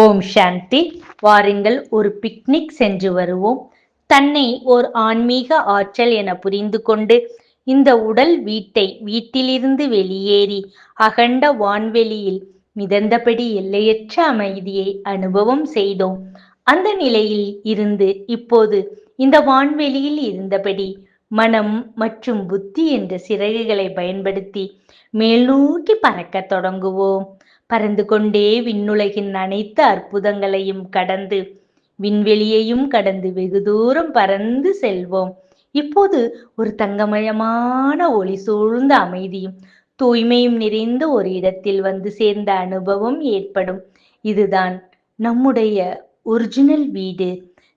ஓம் சாந்தி. வாருங்கள் ஒரு பிக்னிக் சென்று வருவோம். தன்னை ஓர் ஆன்மீக ஆற்றல் என புரிந்து கொண்டு இந்த உடல் வீட்டை வீட்டிலிருந்து வெளியேறி அகண்ட வான்வெளியில் மிதந்தபடி எல்லையற்ற அமைதியை அனுபவம் செய்தோம். அந்த நிலையில் இருந்து இப்போது இந்த வான்வெளியில் இருந்தபடி மனம் மற்றும் புத்தி என்ற சிறகுகளை பயன்படுத்தி மேல்நோக்கி பறக்க தொடங்குவோம். பறந்து கொண்டே விண்ணுலகின் அனைத்து அற்புதங்களையும் கடந்து விண்வெளியையும் கடந்து வெகு தூரம் பறந்து செல்வோம். இப்போது ஒரு தங்கமயமான ஒளி சூழ்ந்த அமைதியும் தூய்மையும் நிறைந்த ஒரு இடத்தில் வந்து சேர்ந்த அனுபவம் ஏற்படும். இதுதான் நம்முடைய ஒரிஜினல் வீடு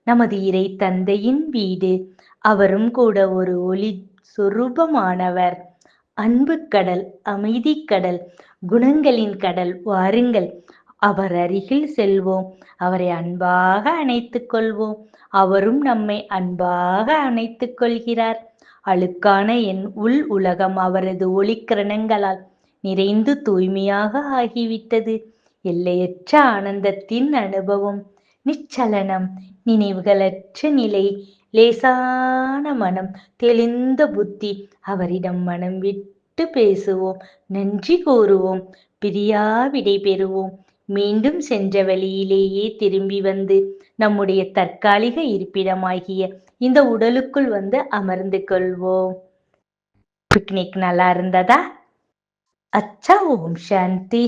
நமது இறை தந்தையின் வீடு. அவரும் கூட ஒரு ஒளி சொரூபமானவர். அன்பு கடல் அமைதி கடல் குணங்களின் கடல் வாருங்கள். அவர் அருகில் செல்வோம். அவரை அன்பாக அணைத்துக் கொள்வோம். அவரும் நம்மை அன்பாக அணைத்துக் கொள்கிறார். அழுக்கான என் உள் உலகம் அவரது ஒளிக்கிரணங்களால் நிறைந்து தூய்மையாக ஆகிவிட்டது. எல்லையற்ற ஆனந்தத்தின் அனுபவம் நிச்சலனம் நினைவுகளற்ற நிலை லேசான மனம் தெளிந்த புத்தி அவரிடம் மனம் விட்டு பேசுவோம் நன்றி கூறுவோம் பிரியா விடை பெறுவோம். மீண்டும் சென்ற வழியிலேயே திரும்பி வந்து நம்முடைய தற்காலிக இருப்பிடமாகிய இந்த உடலுக்குள் வந்து அமர்ந்து கொள்வோம். பிக்னிக் நல்லா இருந்ததா? அச்சா ஓம் சாந்தி.